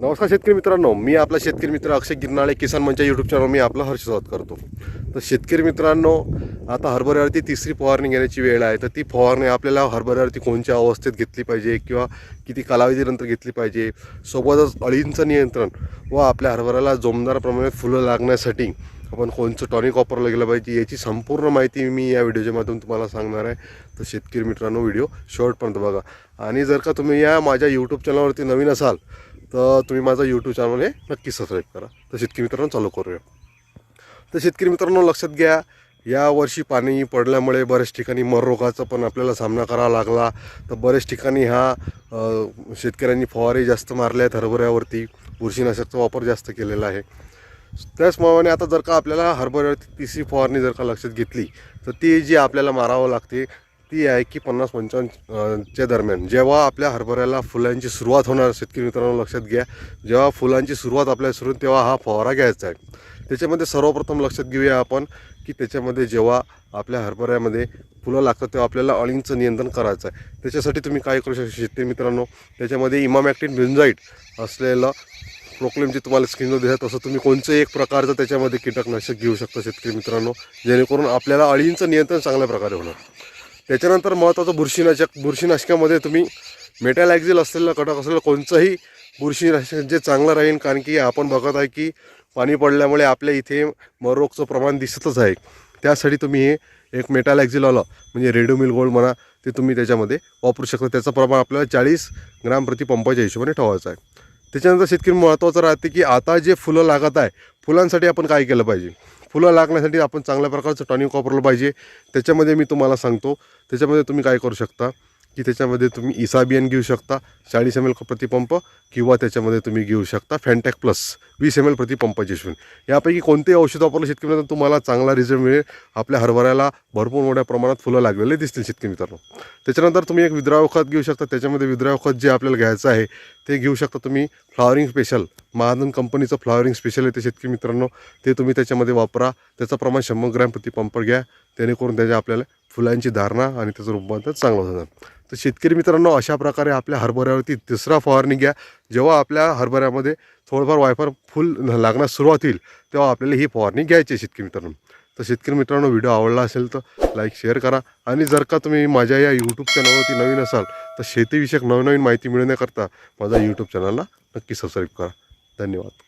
नमस्कार शेतकरी मित्रांनो मी आपला शेतकरी मित्र अक्षय गिरनाळे किसान मंच यूट्यूब चॅनल मी आपलं हर्ष स्वागत करतो. तर शेतकरी मित्रांनो आता हरभऱ्यावरती तिसरी फवारणी घेण्याची वेळ आहे. तर ती फवारणी आपल्याला हरभऱ्यावरती कोणत्या अवस्थेत घेतली पाहिजे किंवा किती कालावधीनंतर घेतली पाहिजे? सोबतच अळींचं नियंत्रण व आपल्या हरभऱ्याला जोमदार प्रमाणात फुलं लागण्यासाठी आपण कोणचं टॉनिक वापरलं गेलं पाहिजे याची संपूर्ण माहिती मी या व्हिडिओच्या माध्यमातून तुम्हाला सांगणार आहे. तर शेतकरी मित्रांनो व्हिडिओ शॉर्टपर्यंत बघा. आणि जर का तुम्ही या माझ्या यूट्यूब चॅनलवरती नवीन असाल तर तुम्ही माझा यूट्यूब चॅनल हे नक्की सबस्क्राईब करा. तर शेतकरी मित्रांनो चालू करूया. तर शेतकरी मित्रांनो लक्षात घ्या यावर्षी पाणी पडल्यामुळे बऱ्याच ठिकाणी मररोगाचा पण आपल्याला सामना करावा लागला. तर बऱ्याच ठिकाणी हा शेतकऱ्यांनी फवारे जास्त मारले आहेत हरभऱ्यावरती. बुरशीनाशकचा वापर जास्त केलेला आहे. त्याचप्रमाणे आता जर का आपल्याला हरभऱ्यावरती तिसरी फवारणी जर का लक्षात घेतली तर ती जी आपल्याला मारावं लागते ती आहे की पन्नास पंचावन्न च्या दरम्यान. जेव्हा आपल्या हरभऱ्याला फुलांची सुरुवात होणार शेतकरी मित्रांनो लक्षात घ्या. जेव्हा फुलांची सुरुवात आपल्या सुरू तेव्हा हा फवारा घ्यायचा आहे. त्याच्यामध्ये सर्वप्रथम लक्षात घेऊया आपण की त्याच्यामध्ये जेव्हा आपल्या हरभऱ्यामध्ये फुलं लागतात तेव्हा आपल्याला अळींचं नियंत्रण करायचं आहे. त्याच्यासाठी तुम्ही काय करू शकता शेतकरी मित्रांनो? त्याच्यामध्ये इमामॅक्टिन बेन्झाईट असलेलं प्रोक्लेमची तुम्हाला स्क्रीनवर दिसत तसं तुम्ही कोणचं एक प्रकारचं त्याच्यामध्ये कीटकनाशक घेऊ शकता शेतकरी मित्रांनो. जेणेकरून आपल्याला अळींचं नियंत्रण चांगल्या प्रकारे होणार. त्याच्यानंतर महत्त्वाचं बुरशीनाशक बुरशीनाशकामध्ये तुम्ही मेटॅलॅक्झिल असलेलं कडक असलेलं कोणचंही बुरशीनाशक जे चांगलं राहील कारण की आपण बघत आहे की पाणी पडल्यामुळे आपल्या इथे मरोगचं प्रमाण दिसतच आहे. त्यासाठी तुम्ही हे एक मेटॅलॅक्झिलवालं म्हणजे रेडोमिल गोल्ड म्हणा ते तुम्ही त्याच्यामध्ये वापरू शकता. त्याचं प्रमाण आपल्याला चाळीस ग्राम प्रति पंपाच्या हिशोबाने ठेवायचं आहे. त्याच्यानंतर शेतकरी महत्त्वाचं राहते की आता जे फुलं लागत आहे फुलांसाठी आपण काय केलं पाहिजे? फुलं लागण्यासाठी आपण चांगल्या प्रकारचं टॉनिक वापरलं पाहिजे. त्याच्यामध्ये मी तुम्हाला सांगतो. त्याच्यामध्ये तुम्ही काय करू शकता? की त्याच्यामध्ये तुम्ही इसाबियन घेऊ शकता चाळीस एम एल प्रतिपंप किंवा त्याच्यामध्ये तुम्ही घेऊ शकता फॅन्टॅक प्लस वीस एम एल प्रतिपंपाची हिशोबाने यापैकी कोणतेही औषध वापरलं शेतकरी मित्रांनो तुम्हाला चांगला रिझल्ट मिळेल. आपल्या हरभऱ्याला भरपूर मोठ्या प्रमाणात फुलं लागलेले दिसतील शेतकरी मित्रांनो. त्याच्यानंतर तुम्ही एक विद्राव खत घेऊ शकता. त्याच्यामध्ये विद्राव खत जे आपल्याला घ्यायचं आहे ते घेऊ शकता तुम्ही फ्लॉवरिंग स्पेशल महाजन कंपनीचं फ्लॉवरिंग स्पेशल आहे ते शेतकरी मित्रांनो. ते तुम्ही त्याच्यामध्ये वापरा. त्याचं प्रमाण शंभर ग्रॅम प्रतिपंप घ्या. जेणेकरून त्याच्या आपल्याला फुलांची धारणा आणि त्याचं रूपांतर चांगलं होतं तर शेतकरी मित्रांनो अशा प्रकारे आपल्या हरभऱ्यावरती तिसरा फवारणी घ्या. जेव्हा आपल्या हरभऱ्यामध्ये थोडंफार वायफार फुल लागण्यास सुरुवात होईल तेव्हा आपल्याला ही फवारणी घ्यायची आहे शेतकरी मित्रांनो. तर शेतकरी मित्रांनो व्हिडिओ आवडला असेल तर लाईक शेअर करा. आणि जर का तुम्ही माझ्या या यूट्यूब चॅनलवरती नवीन असाल तर शेतीविषयक नवनवीन माहिती मिळवण्याकरता माझा यूट्यूब चॅनलला नक्की सबस्क्राईब करा. धन्यवाद.